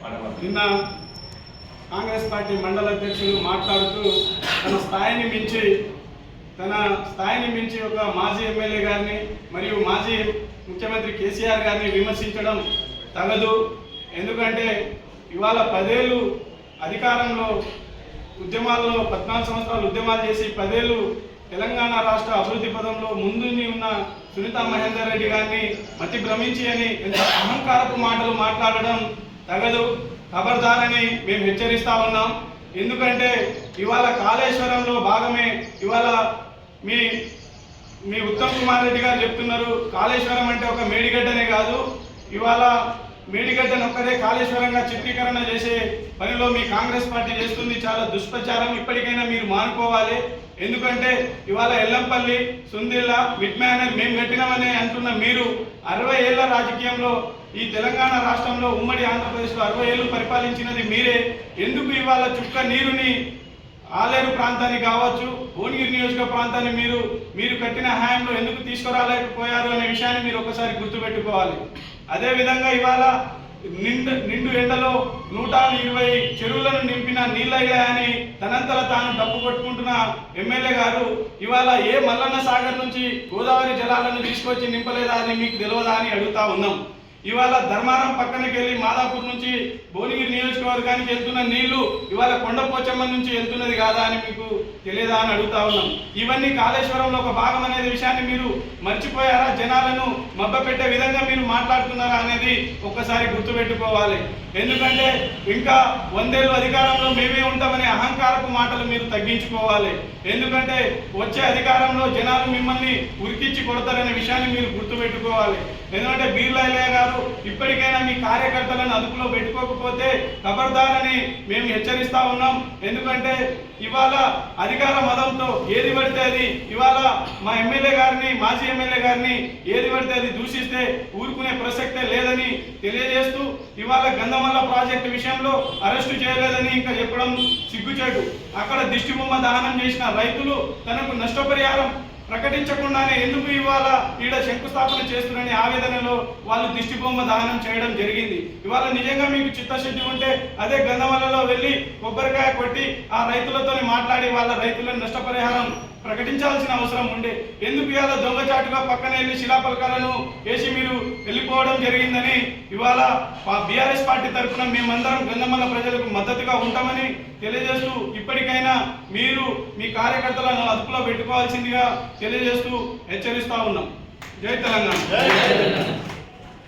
నిన్న కాంగ్రెస్ పార్టీ మండల అధ్యక్షులు మాట్లాడుతూ తన స్థాయిని మించి తన స్థాయిని మించి ఒక మాజీ ఎమ్మెల్యే గారిని మరియు మాజీ ముఖ్యమంత్రి కేసీఆర్ గారిని విమర్శించడం తగదు. ఎందుకంటే ఇవాళ పదేళ్ళు అధికారంలో ఉద్యమాల్లో పద్నాలుగు సంవత్సరాలు ఉద్యమాలు చేసి పదేళ్ళు తెలంగాణ రాష్ట్ర అభివృద్ధి పదంలో ముందుని ఉన్న సునీత మహేందర్ రెడ్డి గారిని మతి భ్రమించి అని ఎంత అహంకారపు మాటలు మాట్లాడడం తగదు ఖబర్దారని మేము హెచ్చరిస్తా ఉన్నాం. ఎందుకంటే ఇవాళ కాళేశ్వరంలో భాగమే ఇవాళ మీ మీ ఉత్తమ్ కుమార్ రెడ్డి గారు చెప్తున్నారు కాళేశ్వరం అంటే ఒక మేడిగడ్డనే కాదు. ఇవాళ మేడిగడ్డను ఒక్కరే కాళేశ్వరంగా చిత్రీకరణ చేసే పనిలో మీ కాంగ్రెస్ పార్టీ చేస్తుంది. చాలా దుష్ప్రచారం ఇప్పటికైనా మీరు మానుకోవాలి. ఎందుకంటే ఇవాళ ఎల్లంపల్లి సుందిల్ల మిడ్ మేనర్ మేము కట్టినామని అంటున్న మీరు అరవై ఏళ్ళ రాజకీయంలో ఈ తెలంగాణ రాష్ట్రంలో ఉమ్మడి ఆంధ్రప్రదేశ్లో అరవై ఏళ్ళు పరిపాలించినది మీరే. ఎందుకు ఇవాళ చుక్క నీరుని ఆలేరు ప్రాంతాన్ని కావచ్చు భువనగిరి నియోజక ప్రాంతాన్ని మీరు మీరు కట్టిన హాయంలో ఎందుకు తీసుకురాలేకపోయారు అనే విషయాన్ని మీరు ఒకసారి గుర్తుపెట్టుకోవాలి. అదే విధంగా ఇవాళ నిండు నిండు ఎండలో నూట ఇరవై చెరువులను నింపిన నీళ్ళయ్య అని తనంతల తాను డబ్బు కొట్టుకుంటున్న ఎమ్మెల్యే గారు ఇవాళ ఏ మల్లన్న సాగర్ నుంచి గోదావరి జలాలను తీసుకొచ్చి నింపలేదా అని మీకు తెలియదా అని అడుగుతా ఉన్నాం. ఇవాళ ధర్మారం పక్కనకి వెళ్ళి మాదాపూర్ నుంచి భువనగిరి నియోజకవర్గానికి వెళ్తున్న నీళ్ళు ఇవాళ కొండపోచమ్మ నుంచి వెళ్తున్నది కాదా అని మీకు తెలియదా అని అడుగుతా ఉన్నాం. ఇవన్నీ కాళేశ్వరంలో ఒక భాగం అనే విషయాన్ని మీరు మర్చిపోయారా? జనాలను మబ్బపెట్టే విధంగా మీరు మాట్లాడుతున్నారా అనేది ఒక్కసారి గుర్తుపెట్టుకోవాలి. ఎందుకంటే ఇంకా వందేళ్ళు అధికారంలో మేమే ఉంటామనే అహంకారపు మాటలు మీరు తగ్గించుకోవాలి. ఎందుకంటే వచ్చే అధికారంలో జనాలు మిమ్మల్ని ఉరికిచ్చి కొడతారనే విషయాన్ని మీరు గుర్తుపెట్టుకోవాలి. ఎందుకంటే బీర్లాయ్య గారు ఇప్పటికైనా మీ కార్యకర్తలను అదుపులో పెట్టుకోకపోతే ఖబర్దారని మేము హెచ్చరిస్తా ఉన్నాం. ఎందుకంటే ఇవాళ అధికార మదంతో ఏది పడితే అది ఇవాళ మా ఎమ్మెల్యే గారిని మాజీ ఎమ్మెల్యే గారిని ఏది పడితే అది దూషిస్తే ఊరుకునే ప్రసక్తే లేదని తెలియజేస్తూ ఇవాళ గంధమల్ల ప్రాజెక్టు విషయంలో అరెస్టు చేయలేదని ఇంకా చెప్పడం సిగ్గుచేటు. అక్కడ దిష్టిబొమ్మ దహనం చేసిన రైతులు తనకు నష్టపరిహారం ప్రకటించకుండానే ఎందుకు ఇవాళ ఈడ శంకుస్థాపన చేస్తున్నారని ఆవేదనలో వాళ్ళు దిష్టిబొమ్మ దహనం చేయడం జరిగింది. ఇవాళ నిజంగా మీకు చిత్తశుద్ధి ఉంటే అదే గంధమలలో వెళ్ళి కొబ్బరికాయ కొట్టి ఆ రైతులతో మాట్లాడి వాళ్ళ రైతులను నష్టపరిహారం ప్రకటించాల్సిన అవసరం ఉండే. ఎందుకు ఇవాళ దొంగచాటుగా పక్కన వెళ్ళి శిలాపలకాలను వేసి మీరు వెళ్ళిపోవడం జరిగిందని ఇవాళ బీఆర్ఎస్ పార్టీ తరఫున మేమందరం గంధమల్ల ప్రజలకు మద్దతుగా ఉంటామని తెలియజేస్తూ ఇప్పటికైనా మీరు మీ కార్యకర్తలను అదుపులో పెట్టుకోవాల్సిందిగా తెలియజేస్తూ హెచ్చరిస్తా ఉన్నాం. జై తెలంగాణ.